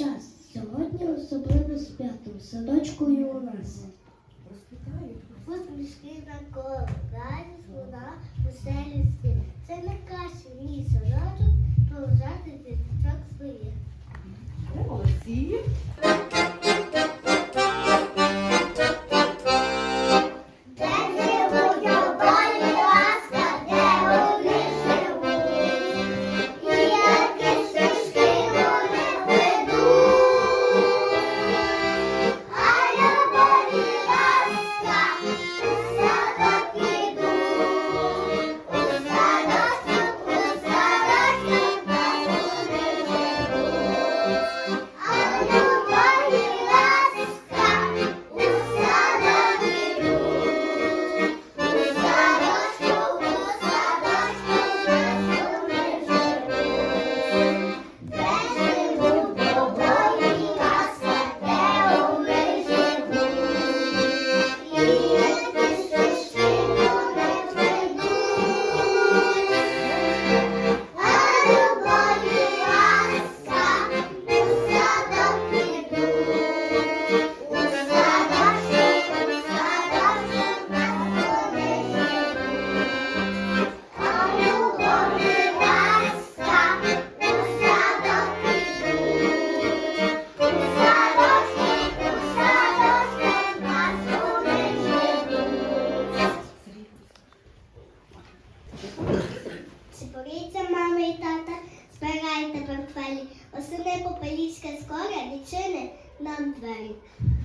час. Сьогодні особливо свято в садочку у нас. Ось мішки на коло, радість луна, веселі. Це не каші, мій садочок, поважати діточок своїх. Молодці!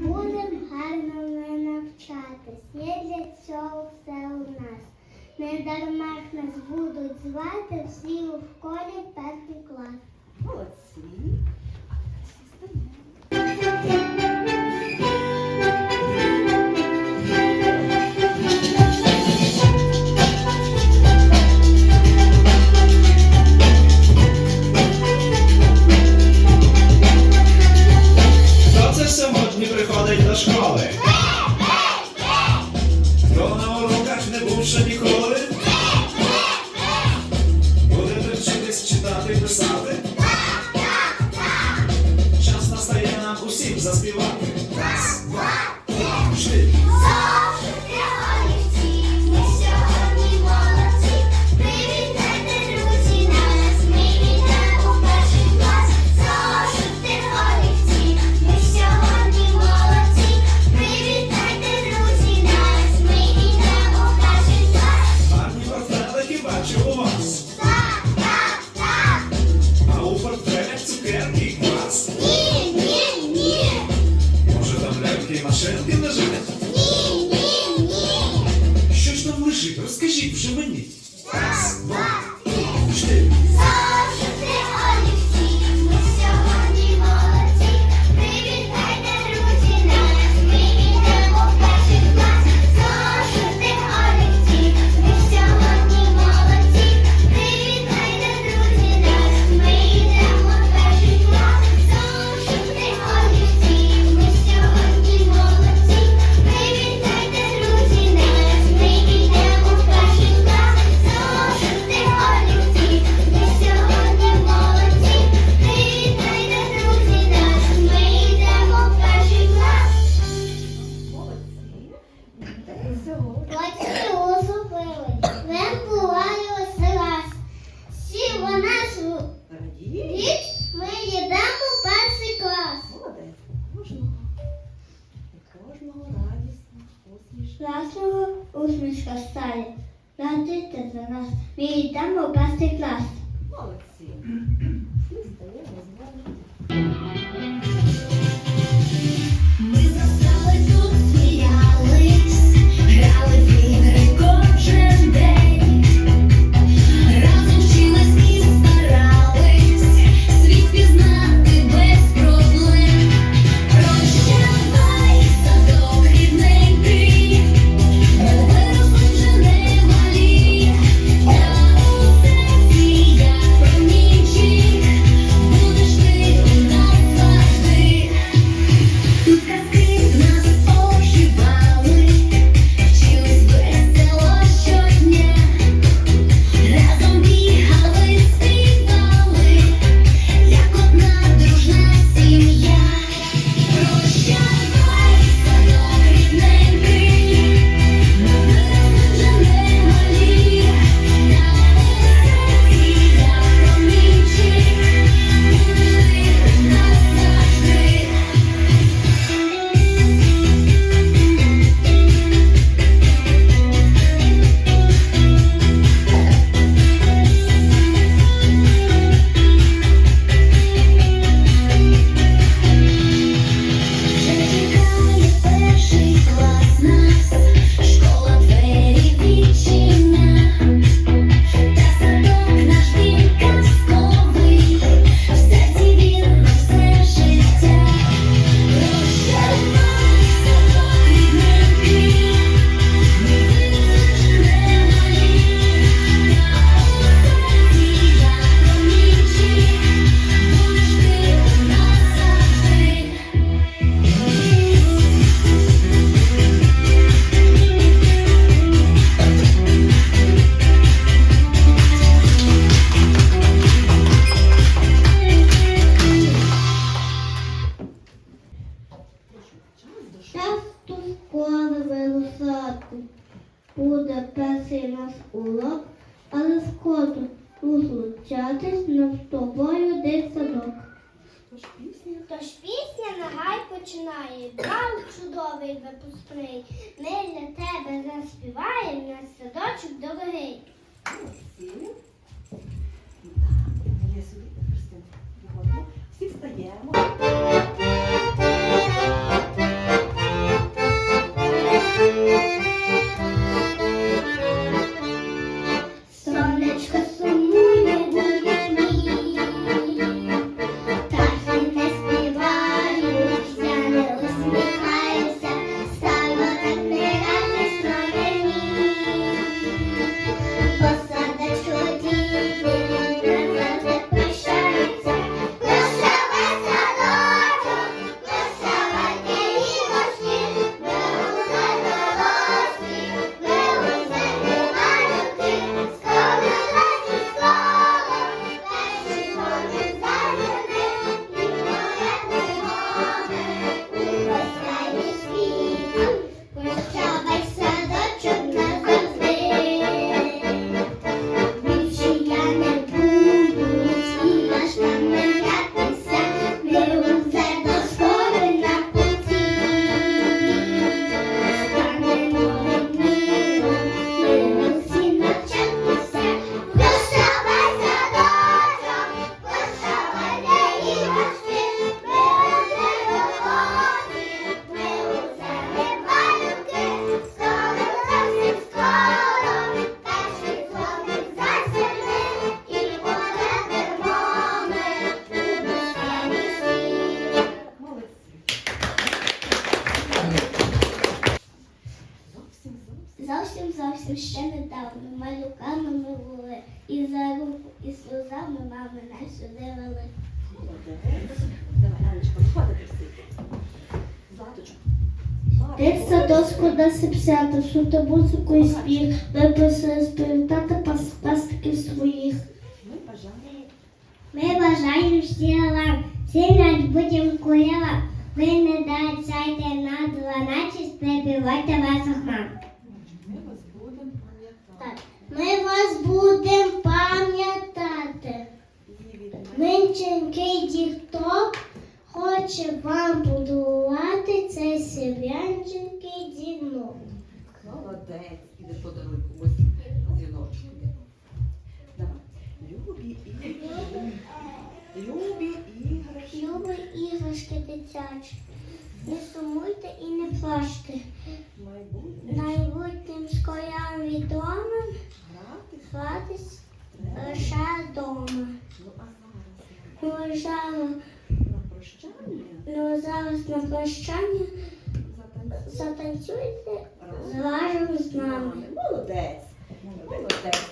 Будемо гарно ми навчатись, є для цього все у нас. Не дарма нас будуть звати всі у школі перший клас. Молодці. сьогодні приходить до школи. Скоро вирусати. Буде перший наш урок, але скоро розлучатись нам з тобою десь садок. Тож пісня. Тож пісня нагай починає, бал чудовий випускний. Садочку досипсята, шути музику і спів, виписує співтати пастиків своїх. Ми бажаємо. Всім наш будемо курила. Ви не дайте на 12, прибивайте ваших вас пам'ятати. Ми вас будемо пам'ятати. Менченький діток хоче вам подарувати Молодець. Іди подаруй комусь дзвіночку. Давай. Любі іграшки. Любі іграшки. Любі іграшки дитячі. Не сумуйте і не плачте. Найбутнім скорям відомим гратись лише вдома. Ну а зараз Ну, на прощання ну, зараз на прощання. Затанцюйте Разом. з нами. Молодець. Молодець.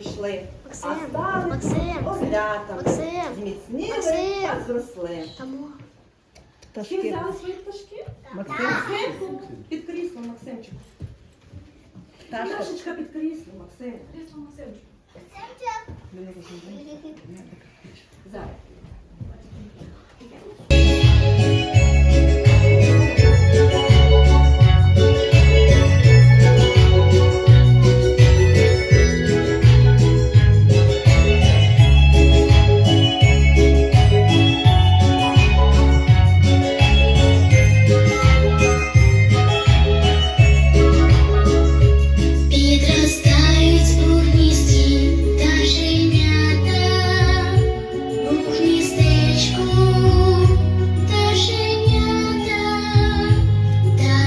прийшли, Максим, а стали Максим, оглятами, Максим, зміцніли Максим. та зросли. Всі взяли свої пташки? Максим, під крісло, Максимчику. Пташечка під крісло, Максим. Крісло, Максимчику. Максимчик. Зараз.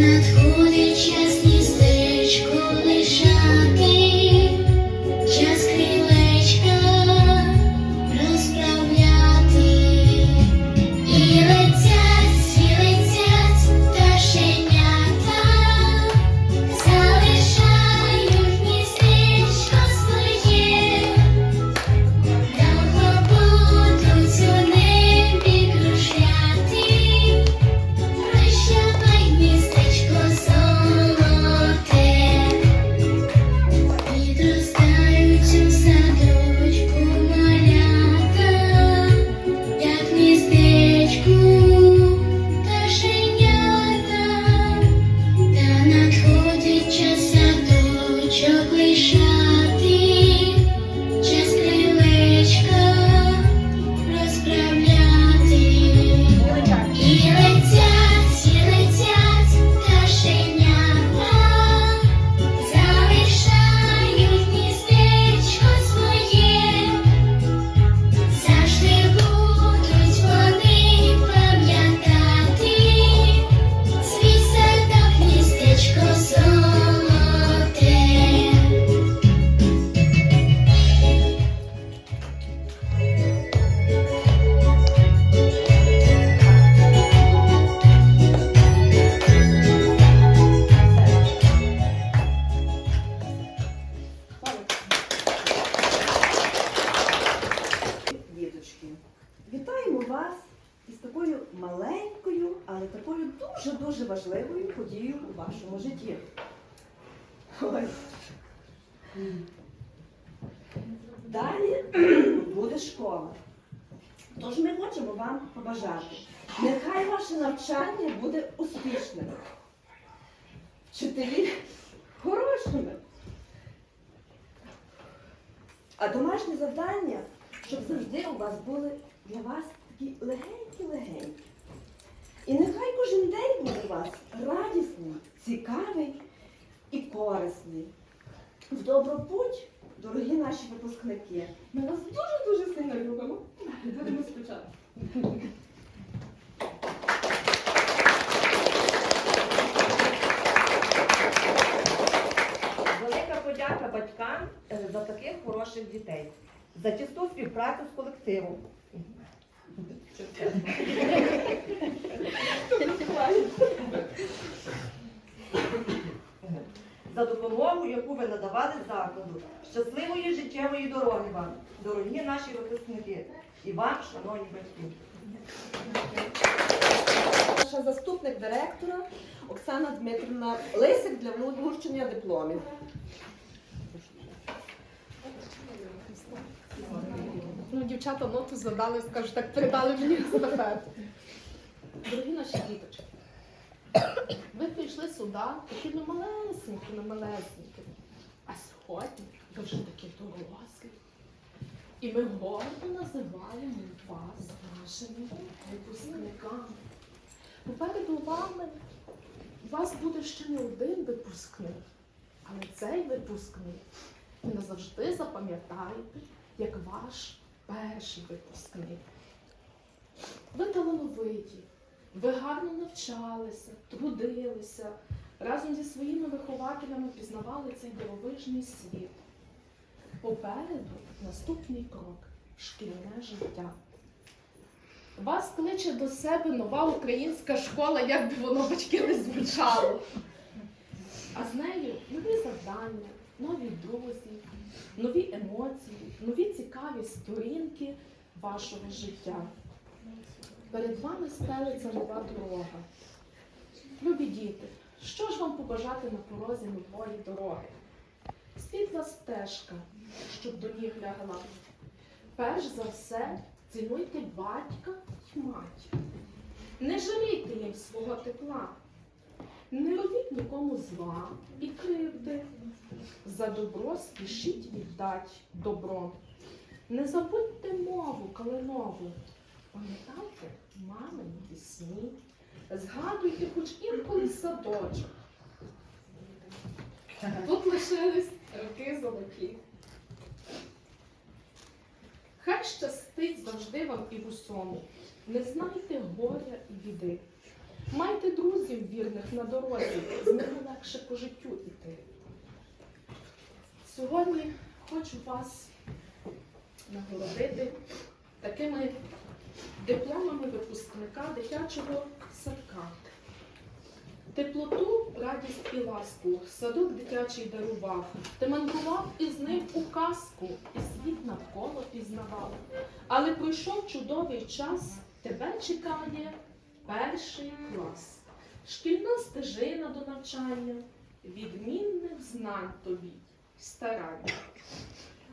Надходить час Далі буде школа. Тож ми хочемо вам побажати. Нехай ваше навчання буде успішним. Вчителі хорошими. А домашнє завдання, щоб завжди у вас були для вас такі легенькі-легенькі. І нехай кожен день буде у вас радісний, цікавий і корисний. В добру путь, дорогі наші випускники, ми вас дуже-дуже сильно любимо. Будемо спочатку. Велика подяка батькам е, за таких хороших дітей, за тісну співпрацю з колективом. За допомогу, яку ви надавали закладу. Щасливої життєвої дороги вам, дорогі наші випускники, і вам, шановні батьки. Наша заступник директора Оксана Дмитрівна Лисик для вручення дипломів. Ну, дівчата ноту задали, скажу, так передали мені естафету. Дорогі наші діточки, ви прийшли сюди, такі ми малесенькі, малесенькі. А сьогодні ви вже такі дорослі. І ми гордо називаємо вас нашими випускниками. Попереду вами у вас буде ще не один випускник, але цей випускник ви назавжди запам'ятаєте як ваш перший випускник. Ви талановиті, ви гарно навчалися, трудилися, разом зі своїми вихователями пізнавали цей дивовижний світ. Попереду наступний крок шкільне життя. Вас кличе до себе нова українська школа, як би воно батьки не звучало. А з нею нові завдання, нові друзі, нові емоції, нові цікаві сторінки вашого життя. Перед вами стелиться нова дорога. Любі діти, що ж вам побажати на порозі нової дороги? Світла стежка, щоб до ніг лягла. Перш за все, цінуйте батька й матір. Не жалійте їм свого тепла. Не робіть нікому зла і кривди. За добро спішіть віддать добро. Не забудьте мову калинову. Пам'ятайте мамині пісні. Згадуйте хоч інколи садочок. Тут лишились роки золоті. Хай щастить завжди вам і в усьому. Не знайте горя і біди. Майте друзів вірних на дорозі, з ними легше по життю іти. Сьогодні хочу вас нагородити такими дипломами випускника дитячого садка. Теплоту, радість і ласку садок дитячий дарував. Ти мандрував із ним у казку, і світ навколо пізнавав. Але пройшов чудовий час, тебе чекає перший клас. Шкільна стежина до навчання, відмінних знань тобі, старань.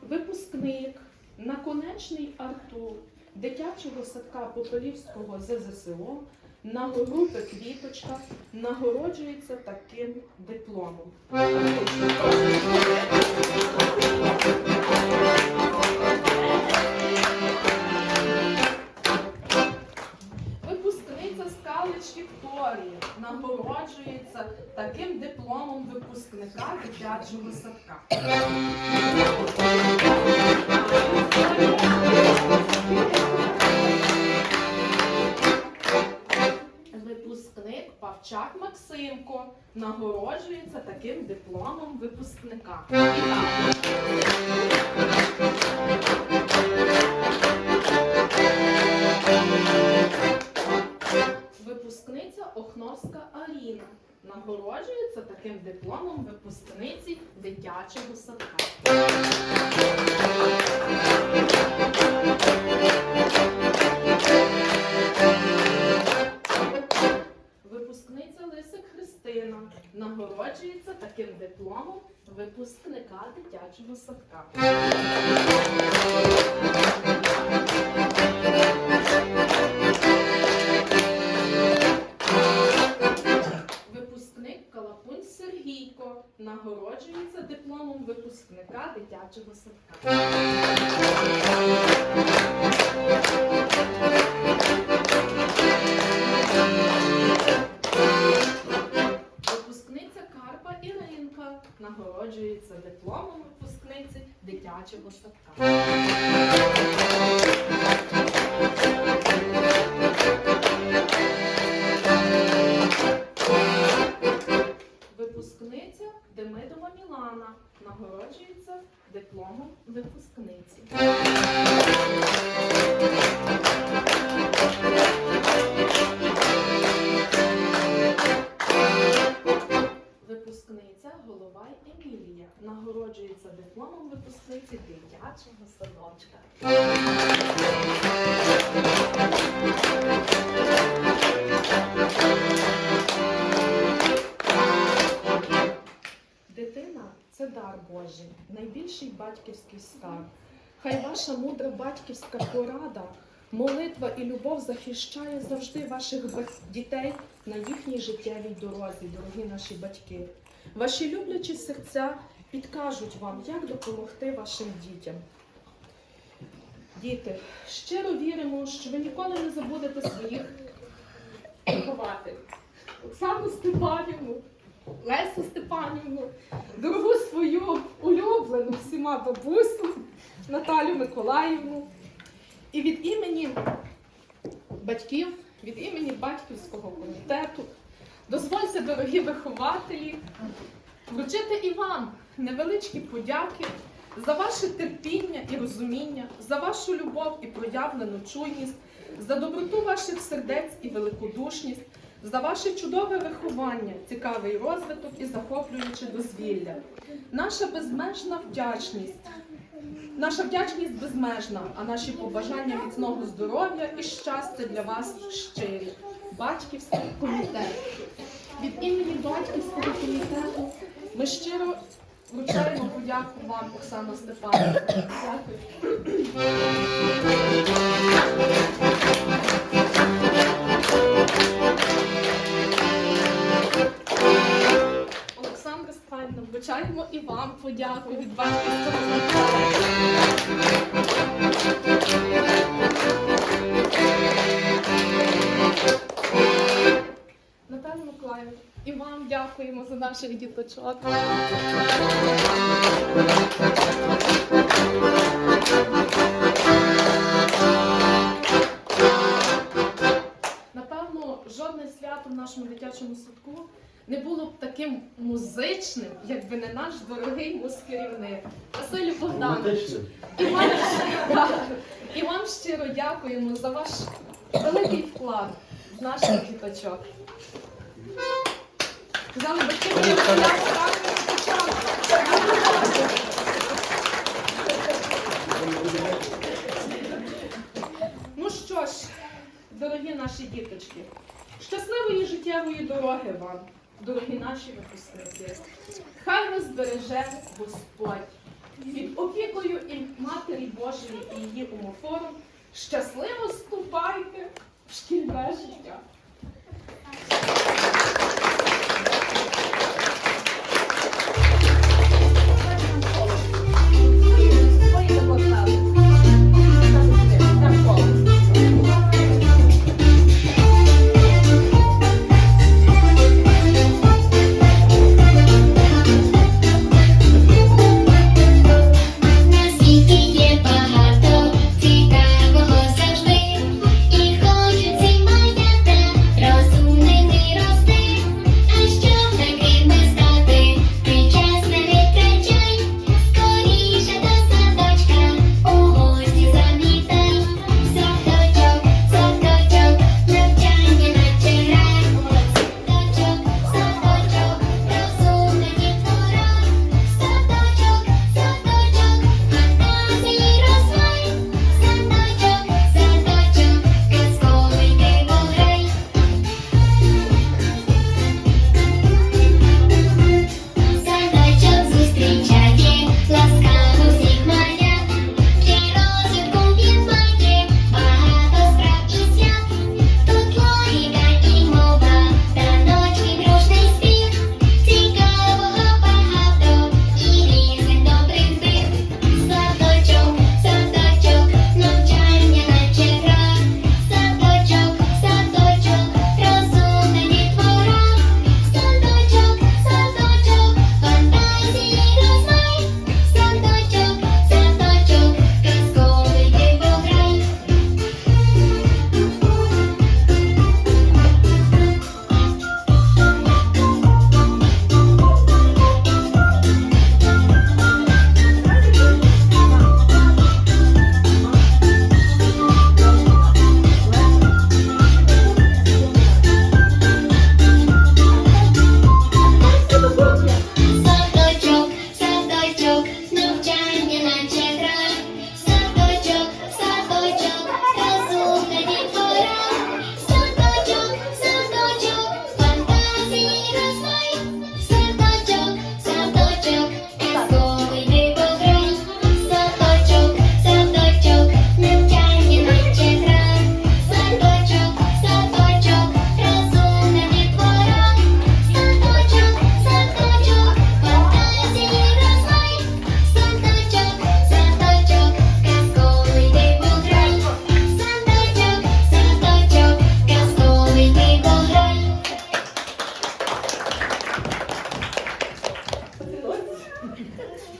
Випускник, наконечний Артур, дитячого садка Попелівського ЗЗСО на групи Квіточка нагороджується таким дипломом. Випускниця Скалич Вікторія нагороджується таким дипломом випускника дитячого садка. Випускник Павчак Максимко нагороджується таким дипломом випускника. Випускниця Охновська Аріна нагороджується таким дипломом випускниці дитячого садка. Нагороджується таким дипломом випускника дитячого садка. Випускник Калапунь Сергійко нагороджується дипломом випускника дитячого садка. Нагороджується дипломом випускниці дитячого садка. Випускниця Демидова Мілана нагороджується дипломом випускниці. Дитячого садочка. Дитина це дар Божий, найбільший батьківський скарб. Хай ваша мудра батьківська порада, молитва і любов захищає завжди ваших дітей на їхній життєвій дорозі, дорогі наші батьки. Ваші люблячі серця підкажуть вам, як допомогти вашим дітям. Діти, щиро віримо, що ви ніколи не забудете своїх вихователів. Оксану Степанівну, Лесю Степанівну, дорогу свою улюблену всіма бабусю Наталю Миколаївну. І від імені батьків, від імені батьківського комітету, дозвольте, дорогі вихователі, вручити і вам невеличкі подяки за ваше терпіння і розуміння, за вашу любов і проявлену чуйність, за доброту ваших сердець і великодушність, за ваше чудове виховання, цікавий розвиток і захоплююче дозвілля. Наша безмежна вдячність Наша вдячність безмежна, а наші побажання міцного здоров'я і щастя для вас щирі. Батьківський комітет. Від імені батьківського комітету ми щиро вручаємо подяку вам, Оксана Степанівна. Олександра Степанівна, вручаємо і вам подяку від батьківського дякуємо за наших діточок. Напевно, жодне свято в нашому дитячому садку не було б таким музичним, якби не наш дорогий музкерівник Василю Богдановичу. І вам, і вам щиро дякуємо за ваш великий вклад в наших діточок. Казали батьки, що я. Ну що ж, дорогі наші діточки, щасливої життєвої дороги вам, дорогі наші випускники. Хай вас береже Господь під опікою і Матері Божої і її умофору. Щасливо ступайте в шкільне життя.